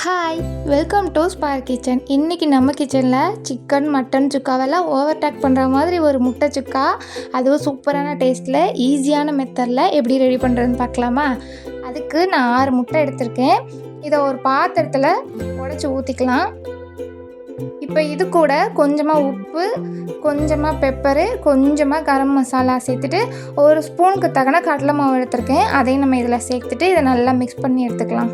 Hi welcome to Spar kitchen இன்றைக்கி நம்ம கிச்சனில் சிக்கன் மட்டன் சுக்காவெல்லாம் ஓவர்டேக் பண்ணுற மாதிரி ஒரு முட்டை சுக்கா. அதுவும் சூப்பரான டேஸ்ட்டில் ஈஸியான மெத்தடில் எப்படி ரெடி பண்ணுறதுன்னு பார்க்கலாமா? அதுக்கு நான் ஆறு முட்டை எடுத்திருக்கேன். இதை ஒரு பாத்திரத்தில் உடச்சி ஊற்றிக்கலாம் இப்போ இது கூட கொஞ்சமாக உப்பு கொஞ்சமாக பெப்பரு கொஞ்சமாக கரம் மசாலா சேர்த்துட்டு ஒரு ஸ்பூனுக்கு தகன கடலை மாவு எடுத்திருக்கேன். அதையும் நம்ம இதில் சேர்த்துட்டு இதை நல்லா மிக்ஸ் பண்ணி எடுத்துக்கலாம்.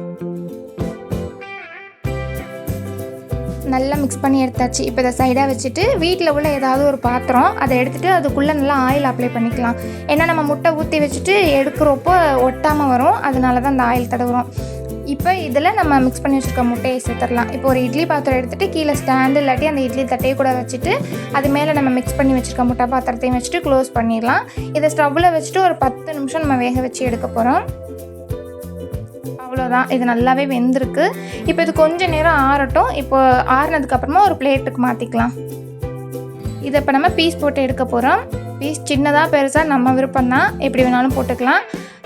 நல்லா மிக்ஸ் பண்ணி எடுத்தாச்சு. இப்போ இதை சைடாக வச்சுட்டு வீட்டில் உள்ள ஏதாவது ஒரு பாத்திரம் அதை எடுத்துகிட்டு அதுக்குள்ளே நல்லா ஆயில் அப்ளை பண்ணிக்கலாம். ஏன்னா நம்ம முட்டை ஊற்றி வச்சுட்டு எடுக்கிறப்போ ஒட்டாமல் வரும். அதனால தான் அந்த ஆயில் தடவுறோம். இப்போ இதில் நம்ம மிக்ஸ் பண்ணி வச்சுருக்க முட்டையை சேர்த்துடலாம். இப்போ ஒரு இட்லி பாத்திரம் எடுத்துகிட்டு கீழே ஸ்டாண்டு இல்லாட்டி அந்த இட்லி தட்டையை கூட வச்சுட்டு அது மேலே நம்ம மிக்ஸ் பண்ணி வச்சுருக்க முட்டை பாத்திரத்தையும் வச்சுட்டு க்ளோஸ் பண்ணிடலாம். இதை ஸ்டவ்வில் வச்சுட்டு ஒரு பத்து நிமிஷம் நம்ம வேக வச்சு எடுக்க போகிறோம் அவ்வளோதான் இது நல்லாவே வெந்திருக்கு. இப்போ இது கொஞ்ச நேரம் ஆறட்டும். இப்போ ஆறினதுக்கப்புறமா ஒரு பிளேட்டுக்கு மாற்றிக்கலாம் இதை இப்போ நம்ம பீஸ் போட்டு எடுக்க போகிறோம் பீஸ் சின்னதாக பெருசாக நம்ம விருப்பம் தான். எப்படி வேணாலும் போட்டுக்கலாம்.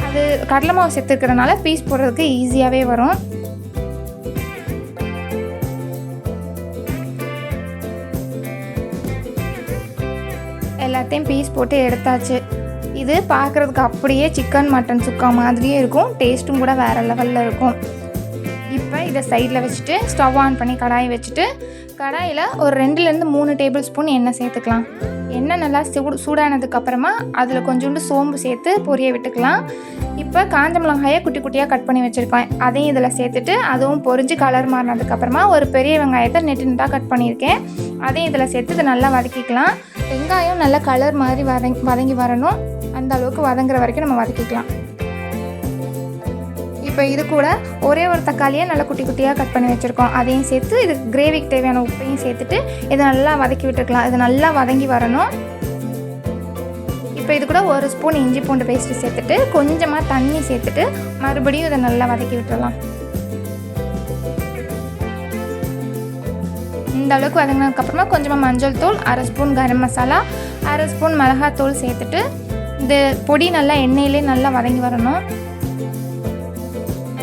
அது கடலை மாவு சேர்த்துக்கிறதுனால பீஸ் போடுறதுக்கு ஈஸியாகவே வரும். எல்லாத்தையும் பீஸ் போட்டு எடுத்தாச்சு. இது பார்க்குறதுக்கு அப்படியே சிக்கன் மட்டன் சுக்கா மாதிரியே இருக்கும். டேஸ்ட்டும் கூட வேறு லெவலில் இருக்கும். இப்போ இதை சைடில் வச்சுட்டு ஸ்டவ் ஆன் பண்ணி கடாயை வச்சுட்டு கடாயில் ஒரு ரெண்டுலேருந்து மூணு டேபிள் ஸ்பூன் எண்ணெய் சேர்த்துக்கலாம். எண்ணெய் நல்லா சூடு சூடானதுக்கப்புறமா அதில் கொஞ்சோண்டு சோம்பு சேர்த்து பொரிய விட்டுக்கலாம். இப்போ காஞ்ச மிளகாயை குட்டி குட்டியாக கட் பண்ணி வச்சுருக்கேன். அதையும் இதில் சேர்த்துட்டு அதுவும் பொரிஞ்சு கலர் மாறினதுக்கப்புறமா ஒரு பெரிய வெங்காயத்தை நெட்டு நெட்டாக கட் பண்ணியிருக்கேன். அதையும் இதில் சேர்த்து இதை நல்லா வதக்கிக்கலாம். வெங்காயம் நல்லா கலர் மாதிரி வதங்கி வதங்கி வரணும். அந்த அளவுக்கு வதங்குற வரைக்கும் நம்ம வதக்கிக்கலாம். இப்போ இது கூட ஒரே ஒரு தக்காளியை நல்லா குட்டி குட்டியாக கட் பண்ணி வச்சுருக்கோம். அதையும் சேர்த்து இது கிரேவிக்கு தேவையான உப்பையும் சேர்த்துட்டு இதை நல்லா வதக்கி விட்டுருக்கலாம் இது நல்லா வதங்கி வரணும். இப்போ இது கூட ஒரு ஸ்பூன் இஞ்சி பூண்டு பேஸ்ட்டு சேர்த்துட்டு கொஞ்சமாக தண்ணி சேர்த்துட்டு மறுபடியும் இதை நல்லா வதக்கி விட்டுடலாம் இந்த அளவுக்கு வதங்கினதுக்கப்புறமா கொஞ்சமாக மஞ்சள் தூள் அரை ஸ்பூன் கரம் மசாலா அரை ஸ்பூன் மிளகாத்தூள் சேர்த்துட்டு இந்த பொடி நல்லா எண்ணெயிலே நல்லா வதங்கி வரணும்.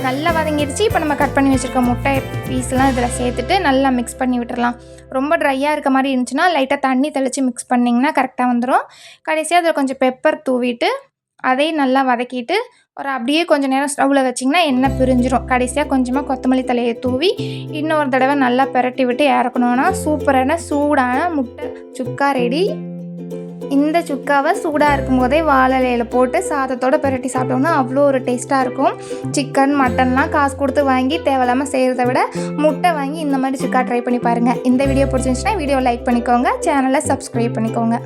நல்லா வதங்கிடுச்சு இப்போ நம்ம கட் பண்ணி வச்சுருக்க முட்டை பீஸ்லாம் இதில் சேர்த்துட்டு நல்லா மிக்ஸ் பண்ணி விட்டுறலாம். ரொம்ப ட்ரையாக இருக்க மாதிரி இருந்துச்சுன்னா லைட்டாக தண்ணி தெளித்து மிக்ஸ் பண்ணிங்கன்னா கரெக்டாக வந்துடும் கடைசியாக அதில் கொஞ்சம் பெப்பர் தூவிட்டு அதையும் நல்லா வதக்கிட்டு ஒரு அப்படியே கொஞ்சம் நேரம் ஸ்டவ்வில் வச்சிங்கன்னா எண்ணெய் பிரிஞ்சிரும். கடைசியாக கொஞ்சமாக கொத்தமல்லி தலையை தூவி இன்னொரு தடவை நல்லா பெரட்டி விட்டு இறக்கணுன்னா சூப்பரான சூடான முட்டை சுக்கா ரெடி இந்த சுக்காவை சூடாக இருக்கும் போதே வாழலையில் போட்டு சாதத்தோடு பிரட்டி சாப்பிட்டோம்னா அவ்வளோ ஒரு டேஸ்ட்டாக இருக்கும். சிக்கன் மட்டன்லாம் காசு கொடுத்து வாங்கி தேவையில்லாமல் செய்கிறத விட முட்டை வாங்கி இந்த மாதிரி சுக்கா ட்ரை பண்ணி பாருங்கள் இந்த வீடியோ பிடிச்சிருந்துச்சுன்னா வீடியோ லைக் பண்ணிக்கோங்க. சேனலை சப்ஸ்கிரைப் பண்ணிக்கோங்க.